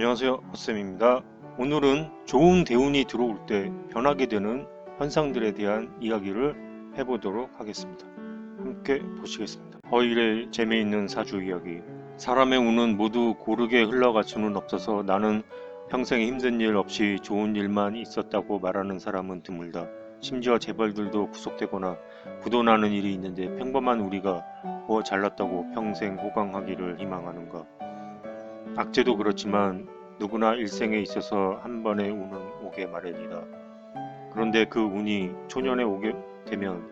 안녕하세요. 헛쌤입니다. 오늘은 좋은 대운이 들어올 때 변하게 되는 현상들에 대한 이야기를 해보도록 하겠습니다. 함께 보시겠습니다. 허일의 재미있는 사주 이야기. 사람의 운은 모두 고르게 흘러갈 수는 없어서 나는 평생 힘든 일 없이 좋은 일만 있었다고 말하는 사람은 드물다. 심지어 재벌들도 구속되거나 부도나는 일이 있는데 평범한 우리가 뭐 잘났다고 평생 호강하기를 희망하는가 악재도 그렇지만 누구나 일생에 있어서 한 번의 운은 오게 마련이다. 그런데 그 운이 초년에 오게 되면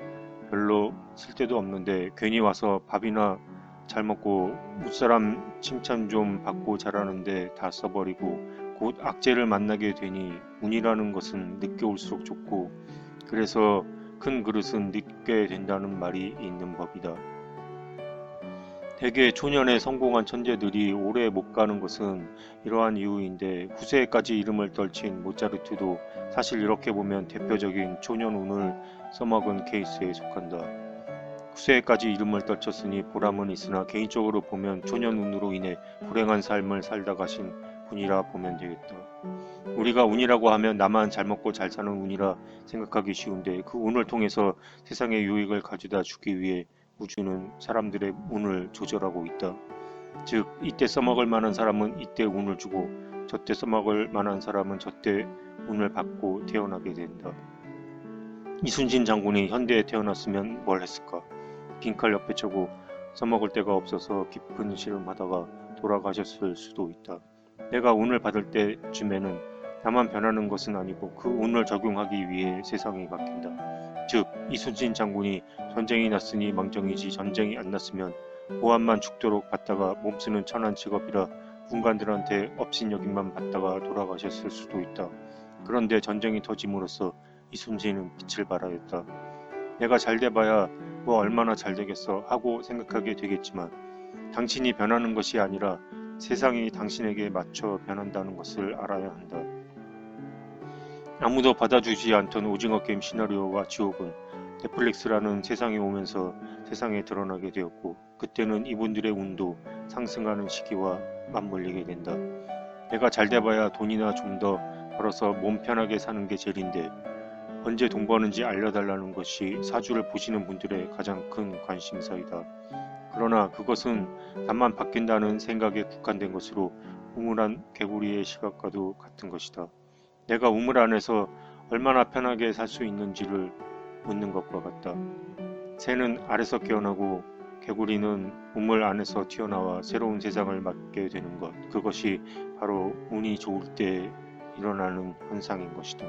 별로 쓸데도 없는데 괜히 와서 밥이나 잘 먹고 무사람 칭찬 좀 받고 자라는데 다 써버리고 곧 악재를 만나게 되니 운이라는 것은 늦게 올수록 좋고 그래서 큰 그릇은 늦게 된다는 말이 있는 법이다. 대개 초년에 성공한 천재들이 오래 못 가는 것은 이러한 이유인데 후세에까지 이름을 떨친 모차르트도 사실 이렇게 보면 대표적인 초년 운을 써먹은 케이스에 속한다. 후세에까지 이름을 떨쳤으니 보람은 있으나 개인적으로 보면 초년 운으로 인해 불행한 삶을 살다 가신 분이라 보면 되겠다. 우리가 운이라고 하면 나만 잘 먹고 잘 사는 운이라 생각하기 쉬운데 그 운을 통해서 세상에 유익을 가져다 주기 위해 우주는 사람들의 운을 조절하고 있다. 즉 이때 써먹을 만한 사람은 이때 운을 주고 저때 써먹을 만한 사람은 저때 운을 받고 태어나게 된다. 이순신 장군이 현대에 태어났으면 뭘 했을까? 빈칼 옆에 쳐고 써먹을 데가 없어서 깊은 시름하다가 돌아가셨을 수도 있다. 내가 운을 받을 때쯤에는 나만 변하는 것은 아니고 그 운을 적용하기 위해 세상이 바뀐다. 즉 이순신 장군이 전쟁이 났으니 망정이지 전쟁이 안 났으면 보안만 죽도록 받다가 몸쓰는 천한 직업이라 군관들한테 업신여김만 받다가 돌아가셨을 수도 있다. 그런데 전쟁이 터짐으로써 이순신은 빛을 발하였다. 내가 잘 돼봐야 뭐 얼마나 잘 되겠어 하고 생각하게 되겠지만 당신이 변하는 것이 아니라 세상이 당신에게 맞춰 변한다는 것을 알아야 한다. 아무도 받아주지 않던 오징어 게임 시나리오와 지옥은 넷플릭스라는 세상에 오면서 세상에 드러나게 되었고 그때는 이분들의 운도 상승하는 시기와 맞물리게 된다. 내가 잘 돼봐야 돈이나 좀 더 벌어서 몸 편하게 사는 게 제일인데 언제 돈 버는지 알려달라는 것이 사주를 보시는 분들의 가장 큰 관심사이다. 그러나 그것은 나만 바뀐다는 생각에 국한된 것으로 우물한 개구리의 시각과도 같은 것이다. 내가 우물 안에서 얼마나 편하게 살 수 있는지를 묻는 것과 같다. 새는 알에서 깨어나고 개구리는 우물 안에서 튀어나와 새로운 세상을 맞게 되는 것. 그것이 바로 운이 좋을 때 일어나는 현상인 것이다.